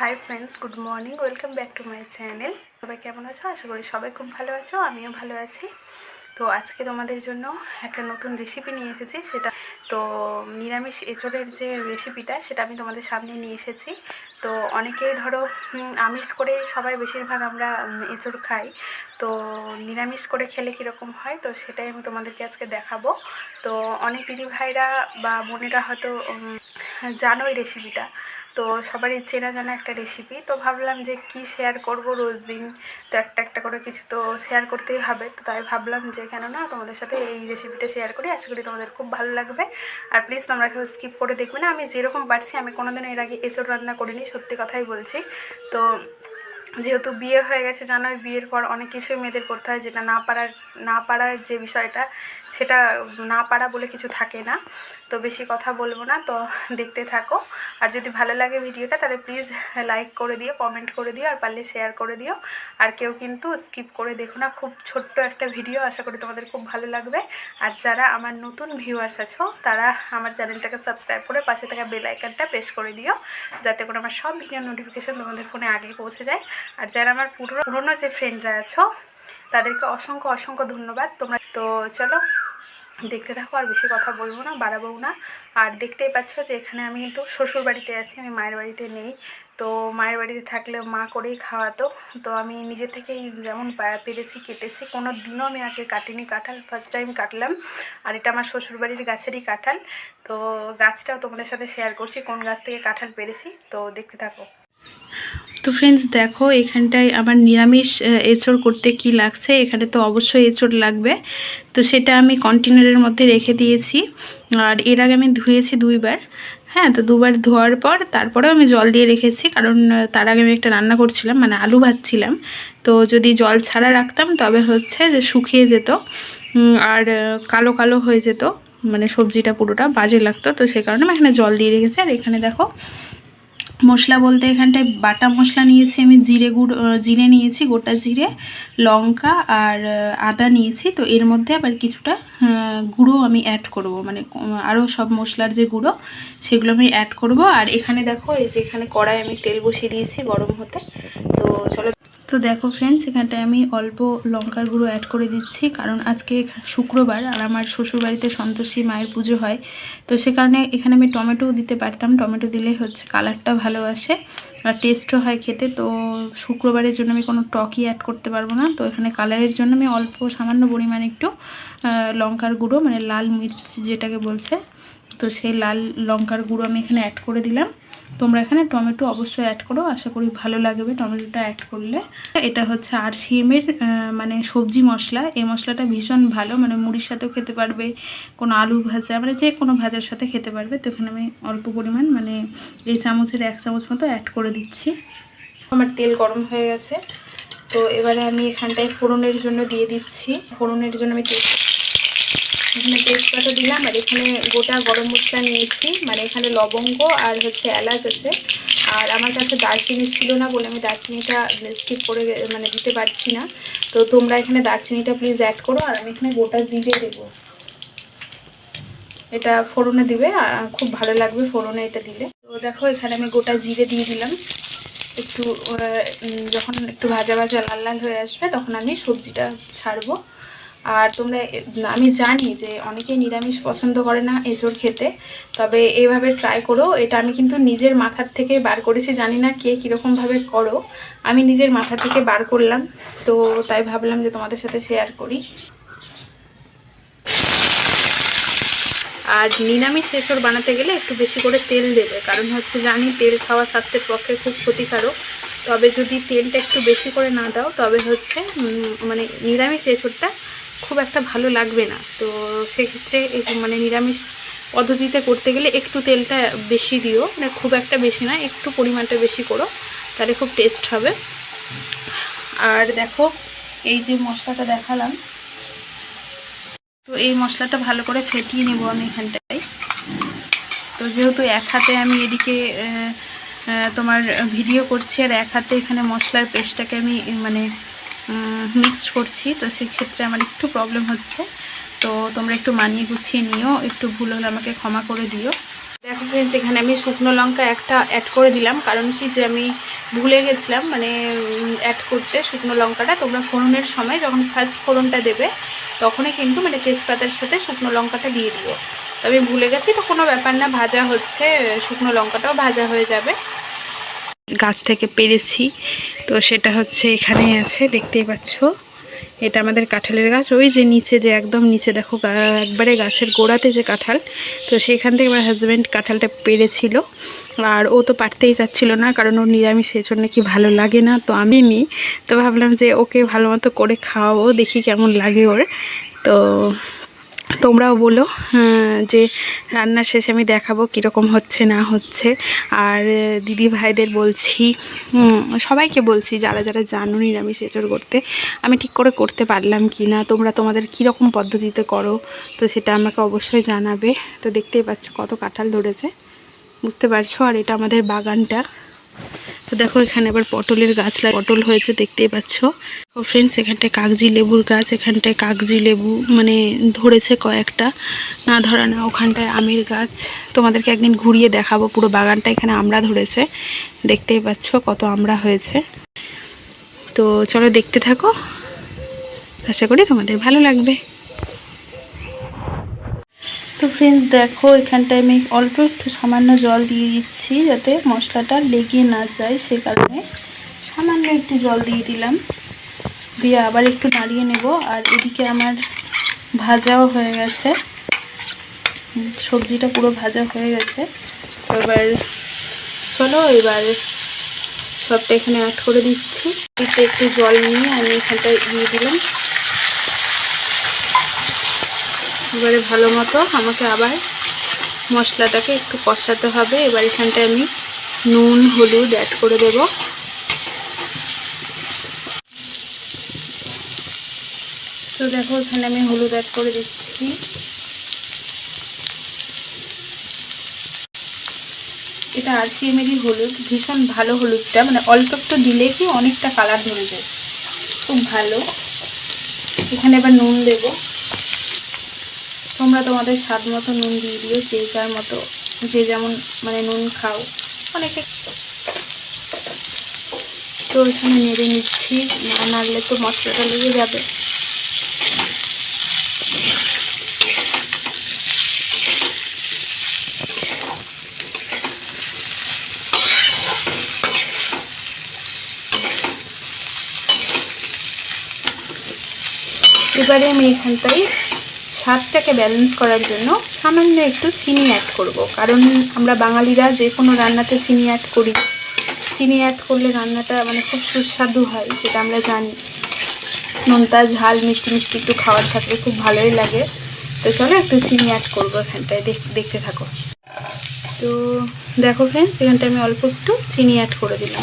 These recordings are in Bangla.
Hi friends good morning welcome back to my channel সবাই কেমন আছো? আশা করি সবাই খুব ভালো আছো, আমিও ভালো আছি। তো আজকে তোমাদের জন্য একটা নতুন রেসিপি নিয়ে এসেছি, সেটা তো নিরামিষ এঁচড়ের যে রেসিপিটা সেটা আমি তোমাদের সামনে নিয়ে এসেছি। তো অনেকেই ধরো আমিষ করে সবাই বেশিরভাগ আমরা এঁচড় খাই। তো নিরামিষ করে খেলে কীরকম হয়, তো সেটাই আমি তোমাদেরকে আজকে দেখাবো। তো অনেক দিদি ভাইরা বা বোনেরা হয়তো জানো এই রেসিপিটা তো সবারই চেনা জানা একটা রেসিপি তো ভাবলাম যে কি শেয়ার করব রোজ দিন? তো একটা একটা করে কিছু তো শেয়ার করতেই হবে। তো তাই ভাবলাম যে কেন না তোমাদের সাথে এই রেসিপিটা শেয়ার করি। আশা করি তোমাদের খুব ভালো লাগবে। আর প্লিজ তোমরা কেউ স্কিপ করে দেখবে না। আমি যেরকম পারছি, আমি কোনোদিন এর আগে এসব রান্না করিনি, সত্যি কথাই বলছি। তো যেহেতু বিয়ে হয়ে গেছে জানোই, বিয়ের পর অনেক কিছুই মেয়েদের করতে হয়, যেটা না পারার না পারার যে বিষয়টা, সেটা না পারা বলে কিছু থাকে না। তো বেশি কথা বলব না, তো দেখতে থাকো। আর যদি ভালো লাগে ভিডিওটা, তাহলে প্লিজ লাইক করে দিও কমেন্ট করে দিও, আর পারলে শেয়ার করে দিও। আর কেউ কিন্তু স্কিপ করে দেখো না, খুব ছোট্ট একটা ভিডিও আশা করি তোমাদের খুব ভালো লাগবে। আর যারা আমার নতুন ভিউয়ার্স আছো, তারা আমার চ্যানেলটাকে সাবস্ক্রাইব করে পাশে থাকা বেল প্রেস করে দিও, যাতে করে আমার সব ভিডিও নোটিফিকেশান তোমাদের ফোনে আগে পৌঁছে যায়। আর যারা আমার পুরো পুরোনো যে ফ্রেন্ডরা আছো, তাদেরকে অসংখ্য অসংখ্য ধন্যবাদ। তোমরা, তো চলো, দেখতে থাকো, আর বেশি কথা বলব না, বাড়াবো না। আর দেখতেই পাচ্ছ যে এখানে আমি কিন্তু শ্বশুর বাড়িতে আছি, আমি মায়ের বাড়িতে নেই। তো মায়ের বাড়িতে থাকলে মা করেই খাওয়াতো। তো আমি নিজে থেকেই যেমন পেরেছি, কেটেছি। কোনো দিনও আমি আগে কাটিনি কাঁঠাল ফার্স্ট টাইম কাটলাম। আর এটা আমার শ্বশুর বাড়ির গাছেরই কাঁঠাল। তো গাছটাও তোমাদের সাথে শেয়ার করছি, কোন গাছ থেকে কাঁঠাল পেরেছি। তো দেখতে থাকো। তো ফ্রেন্ডস দেখো, এখানটায় আমার নিরামিষ এঁচড় করতে কি লাগছে? এখানে তো অবশ্যই এঁচড় লাগবে। তো সেটা আমি কন্টেনারের মধ্যে রেখে দিয়েছি। আর এর আগে আমি ধুয়েছি দুইবার। হ্যাঁ তো দুবার ধোয়ার পর তারপরেও আমি জল দিয়ে রেখেছি। কারণ তার আগে আমি একটা রান্না করছিলাম মানে আলু ভাজছিলাম। তো যদি জল ছাড়া রাখতাম, তবে হচ্ছে যে শুকিয়ে যেত। আর কালো কালো হয়ে যেত। মানে সবজিটা পুরোটা বাজে লাগতো। তো সে কারণে আমি এখানে জল দিয়ে রেখেছি। আর এখানে দেখো মশলা বলতে এখানটায় বাটা মশলা নিয়েছি, আমি জিরে গুঁড়ো জিরে নিয়েছি, গোটা জিরে, লঙ্কা আর আদা নিয়েছি। তো এর মধ্যে আবার কিছুটা গুঁড়ো আমি অ্যাড করব। মানে আরও সব মশলার যে গুঁড়ো, সেগুলো আমি অ্যাড করব। আর এখানে দেখো, এই যে এখানে কড়াই আমি তেল বসিয়ে দিয়েছি গরম হতে। তো চলো তো দেখো ফ্রেন্ডস এখানটায় আমি অল্প লঙ্কার গুঁড়ো অ্যাড করে দিচ্ছি, কারণ আজকে শুক্রবার আর আমার শ্বশুরবাড়িতে সন্তোষী মায়ের পুজো হয়। তো সে কারণে এখানে আমি টমেটোও দিতে পারতাম, টমেটো দিলে হচ্ছে কালারটা ভালো আসে আর টেস্টও হয় খেতে। তো শুক্রবারের জন্য আমি কোনো টকই অ্যাড করতে পারব না। তো এখানে কালারের জন্য আমি অল্প সামান্য পরিমাণে একটু লঙ্কার গুঁড়ো মানে লাল মির্চ যেটাকে বলছে, তো সেই লাল লঙ্কার গুঁড়ো আমি এখানে অ্যাড করে দিলাম। তোমরা এখানে টমেটো অবশ্যই অ্যাড করো, আশা করি ভালো লাগবে টমেটোটা অ্যাড করলে। এটা হচ্ছে আর সিএমের মানে সবজি মশলা। এই মশলাটা ভীষণ ভালো মানে মুড়ির সাথেও খেতে পারবে, কোনো আলু ভাজা মানে যে কোনো ভাজার সাথে খেতে পারবে। তো এখানে আমি অল্প পরিমাণ মানে এই চামচের এক চামচ মতো অ্যাড করে দিচ্ছি। আমার তেল গরম হয়ে গেছে। তো এবারে আমি এখানটায় ফোড়নের জন্য দিয়ে দিচ্ছি। ফোড়নের জন্য আমি তেল এখানে তেজপাতা দিলাম আর এখানে গোটা গরম মশলা নিয়েছি। মানে এখানে লবঙ্গ আর হচ্ছে এলাচ আছে। আর আমার কাছে দারচিনি ছিল না বলে আমি দারচিনিটা স্কিপ করে মানে দিতে পারছি না। তো তোমরা এখানে দারচিনিটা প্লিজ অ্যাড করো আর আমি এখানে গোটা জিরে দেবো। এটা ফোড়নে দিবে খুব ভালো লাগবে ফোড়নে এটা দিলে। তো দেখো এখানে আমি গোটা জিরে দিয়ে দিলাম। একটু যখন একটু ভাজা ভাজা লাল লাল হয়ে আসবে তখন আমি সবজিটা ছাড়বো। আর তোমরা আমি জানি যে অনেকে নিরামিষ পছন্দ করে না এঁচড় খেতে, তবে এইভাবে ট্রাই করো। এটা আমি কিন্তু নিজের মাথার থেকে বার করেছি, জানি না কে কীরকমভাবে করো। আমি নিজের মাথা থেকে বার করলাম, তো তাই ভাবলাম যে তোমাদের সাথে শেয়ার করি। আর নিরামিষ এঁচড় বানাতে গেলে একটু বেশি করে তেল দেবে, কারণ হচ্ছে জানি তেল খাওয়া স্বাস্থ্যের পক্ষে খুব ক্ষতিকারক। তবে যদি তেলটা একটু বেশি করে না দাও, তবে হচ্ছে মানে নিরামিষ এঁচড়টা খুব একটা ভালো লাগবে না। তো সেক্ষেত্রে মানে নিরামিষ পদ্ধতিতে করতে গেলে একটু তেলটা বেশি দিও। মানে খুব একটা বেশি না, একটু পরিমাণটা বেশি করো, তাহলে খুব টেস্ট হবে। আর দেখো, এই যে মশলাটা দেখালাম। তো এই মশলাটা ভালো করে ফেটিয়ে নেব আমি এখানটায়। তো যেহেতু এক হাতে আমি এদিকে তোমার ভিডিও করছি আর এক হাতে এখানে মশলার পেস্টটাকে আমি মানে মিক্সড করছি। তো সেক্ষেত্রে আমার একটু প্রবলেম হচ্ছে। তো তোমরা একটু মানিয়ে গুছিয়ে নিও। একটু ভুল হলে আমাকে ক্ষমা করে দিও। দেখো ফ্রেন্ডস এখানে আমি শুকনো লঙ্কা একটা অ্যাড করে দিলাম। কারণ কি যে আমি ভুলে গেছিলাম মানে অ্যাড করতে শুকনো লঙ্কাটা। তোমরা ফোড়নের সময় যখন ফার্স্ট ফোড়নটা দেবে, তখনই কিন্তু মানে তেজপাতার সাথে শুকনো লঙ্কাটা দিয়ে দিও। তো আমি ভুলে গেছি, তো কোনো ব্যাপার না। ভাজা হচ্ছে, শুকনো লঙ্কাটাও ভাজা হয়ে যাবে। গাছ থেকে পেরেছি। তো সেটা হচ্ছে এখানে আছে, দেখতেই পাচ্ছ। এটা আমাদের কাঁঠালের গাছ। ওই যে নিচে যে একদম নিচে দেখো একবারে গাছের গোড়াতে যে কাঁঠাল, তো সেখান থেকে আমার হাজব্যান্ড কাঁঠালটা পেরেছিল। আর ও তো পারতেই চাচ্ছিল না, কারণ ওর নিরামিষ জন্য কি ভালো লাগে না, তো আমি নি। তো ভাবলাম যে ওকে ভালো মতো করে খাওয়াবো, দেখি কেমন লাগে ওর। তো তোমরাও বলো হ্যাঁ, যে রান্নার শেষে আমি দেখাবো কীরকম হচ্ছে না হচ্ছে। আর দিদি ভাইদের বলছি সবাইকে বলছি যারা যারা জানো নিরামিষ এঁচড় করতে আমি ঠিক করে করতে পারলাম কি না তোমরা তোমাদের কীরকম পদ্ধতিতে করো তো সেটা আমাকে অবশ্যই জানাবে। তো দেখতেই পাচ্ছ কত কাঁঠাল ধরেছে। বুঝতে পারছ? আর এটা আমাদের বাগানটা। তো দেখো, এখানে আবার পটলের গাছ লাগ- পটল হয়েছে দেখতেই পাচ্ছ। ও ফ্রেন্ডস এখানটায় কাগজি লেবুর গাছ, এখানটায় কাগজি লেবু মানে ধরেছে কয়েকটা। না, ধরা না, ওখানটায় আমের গাছ। তোমাদেরকে একদিন ঘুরিয়ে দেখাবো পুরো বাগানটা, এখানে আমরা ধরেছে। দেখতেই পাচ্ছ কত আমরা হয়েছে। তো চলো দেখতে থাকো। আশা করি তোমাদের ভালো লাগবে। তো ফ্রেন্ডস দেখো, এখানটায় আমি অল্প একটু সামান্য জল দিয়ে দিচ্ছি যাতে মশলাটা লেগে না যায়। সেই কারণে সামান্য একটু জল দিয়ে দিলাম। দিয়ে আবার একটু নাড়িয়ে নেব। আর এদিকে আমার ভাজাও হয়ে গেছে। সবজিটা পুরো ভাজা হয়ে গেছে। এবার চলো, এবার সবটা এখানে অ্যাড করে দিচ্ছি। একটু জল নিয়ে আমি এখানটায় দিয়ে দিলাম। এবারে ভালো মতো আমাকে আবার মশলাটাকে একটু কষাতে হবে। এবার এখানটায় আমি নুন, হলুদ অ্যাড করে দেব। তো দেখো, এখানে আমি হলুদ অ্যাড করে দিচ্ছি। এটা আর সি এমেরই হলুদ, ভীষণ ভালো হলুদটা। মানে অল্প একটু দিলে কি অনেকটা কালার ধরে যায়। খুব ভালো। এখানে এবার নুন দেবো। তোমরা তোমাদের স্বাদ মতো নুন দিয়ে দিও, যে যার মতো, যে যেমন মানে নুন খাও। অনেকে তো এখানে নেড়ে নিচ্ছি, না নাড়লে তো মশলাটা লেগে যাবে। এবারে আমি এখানটায় স্বাদটাকে ব্যালেন্স করার জন্য সামান্য একটু চিনি অ্যাড করব। কারণ আমরা বাঙালিরা যে কোনো রান্নাতে চিনি অ্যাড করি। চিনি অ্যাড করলে রান্নাটা মানে খুব সুস্বাদু হয় সেটা আমরা জানি। নোনতা, ঝাল, মিষ্টি মিষ্টি একটু খাওয়ার সাথে খুব ভালোই লাগে। তো চলো একটু চিনি অ্যাড করব এখানটায়, দেখ- দেখতে থাকো। তো দেখো ফ্রেন্ডস এখানটায় আমি অল্প একটু চিনি অ্যাড করে দিলাম।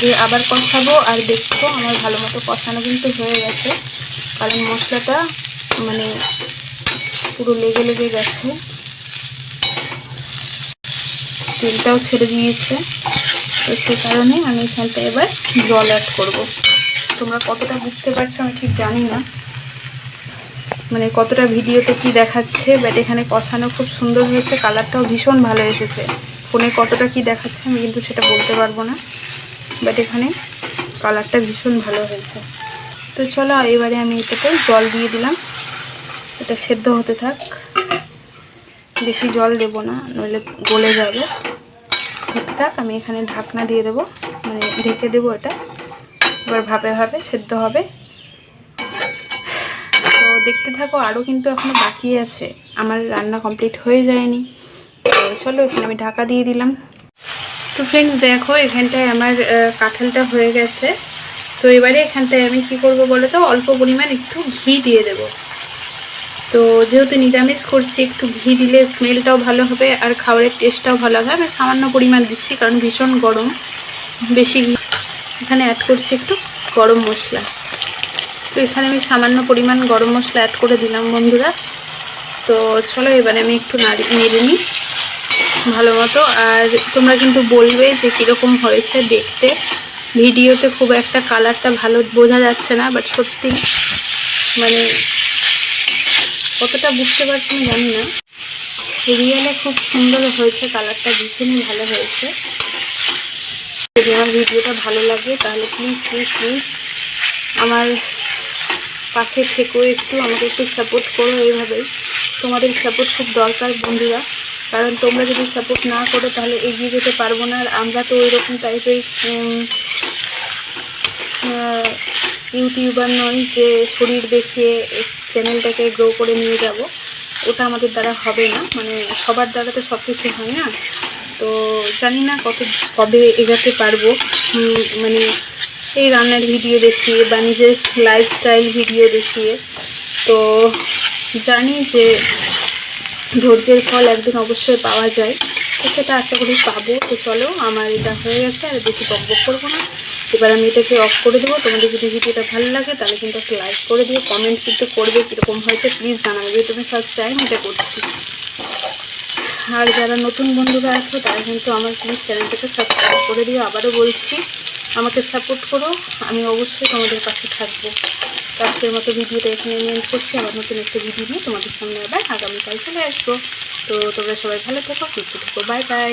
দিয়ে আবার কষাবো আর দেখব, আমার ভালো মতো কষানো কিন্তু হয়ে গেছে। কারণ মশলাটা মানে পুরো লেগে লেগে গেছে। তেলটাও ছেড়ে দিয়েছে। তো সে কারণে আমি এখানটা এবার জল অ্যাড করব। তোমরা কতটা বুঝতে পারছ আমি ঠিক জানি না। মানে কতটা ভিডিওতে কি দেখাচ্ছে বাট এখানে কষানো খুব সুন্দর হয়েছে, কালারটাও ভীষণ ভালো এসেছে। ফোনে কতটা কি দেখাচ্ছে আমি কিন্তু সেটা বলতে পারব না। বাট এখানে কালারটা ভীষণ ভালো হয়েছে। তো চলো, এবারে আমি এটাতে জল দিয়ে দিলাম। এটা সেদ্ধ হতে থাক। বেশি জল দেব না, নইলে গলে যাবে। ঠিকঠাক আমি এখানে ঢাকনা দিয়ে দেবো। মানে ঢেকে দেবো এটা। এবার ভাবে ভাবে সেদ্ধ হবে। তো দেখতে থাকো আরও কিন্তু এখনও বাকি আছে। আমার রান্না কমপ্লিট হয়ে যায়নি। তো চলো, এখানে আমি ঢাকা দিয়ে দিলাম। তো ফ্রেন্ডস দেখো, এখানটায় আমার কাঁঠালটা হয়ে গেছে। তো এবারে এখানটায় আমি কি করব বলো তো? অল্প পরিমাণ একটু ঘি দিয়ে দেব। তো যেহেতু নিরামিষ করছি, একটু ঘি দিলে স্মেলটাও ভালো হবে আর খাবারের টেস্টটাও ভালো হবে। আমি সামান্য পরিমাণ দিচ্ছি কারণ ভীষণ গরম। বেশি ঘি এখানে অ্যাড করছি একটু গরম মশলা। তো এখানে আমি সামান্য পরিমাণ গরম মশলা অ্যাড করে দিলাম বন্ধুরা। তো চলো এবারে আমি একটু নাড়ি নিই ভালো মতো। আর তোমরা কিন্তু বলবে যে কীরকম হয়েছে দেখতে। ভিডিওতে খুব একটা কালারটা ভালো বোঝা যাচ্ছে না বাট সত্যি মানে কতটা বুঝতে পারছি আমি জানি না। রিয়েলে খুব সুন্দর হয়েছে, কালারটা ভীষণই ভালো হয়েছে। যদি আমার ভিডিওটা ভালো লাগে, তাহলে প্লিজ প্লিজ প্লিজ আমার পাশে থেকেও একটু আমাকে একটু সাপোর্ট করো এইভাবেই। তোমাদের সাপোর্ট খুব দরকার বন্ধুরা, কারণ তোমরা যদি সাপোর্ট না করো, তাহলে এগিয়ে যেতে পারব না। আর আমরা তো ওই রকম টাইপের ইউটিউবার নই যে শরীর দেখিয়ে চ্যানেলটাকে গ্রো করে নিয়ে যাব। ওটা আমাদের দ্বারা হবে না। মানে সবার দ্বারা তো সব কিছু হয় না। তো জানি না কত, কবে এগাতে পারব। মানে এই রান্নার ভিডিও দেখিয়ে বা নিজের লাইফস্টাইল ভিডিও দেখিয়ে। তো জানি যে ধৈর্যের ফল একদিন অবশ্যই পাওয়া যায়। তো সেটা আশা করি পাবো। তো চলো, আমার এটা হয়ে গেছে, আর বেশি বক বক করব না। এবার আমি এটাকে অফ করে দেবো। তোমাদের যদি ভিডিওটা ভালো লাগে, তাহলে কিন্তু একটা লাইক করে দিও। কমেন্ট কিন্তু করবে কীরকম হয়েছে প্লিজ জানাবে। যেহেতু আমি ফার্স্ট টাইম এটা করছি। আর যারা নতুন বন্ধুরা আছো, তারা কিন্তু আমার প্লিজ চ্যানেলটাকে সাবস্ক্রাইব করে দিও। আবারও বলছি, আমাকে সাপোর্ট করো। আমি অবশ্যই তোমাদের পাশে থাকব। আজকের মতো ভিডিওটা এখানে end করছি। আবার নতুন একটা ভিডিও নিয়ে তোমাদের সামনে আবার আগামীকাল চলে আসব। তো তোমরা সবাই ভালো থেকো, সুস্থ থেকো বাই বাই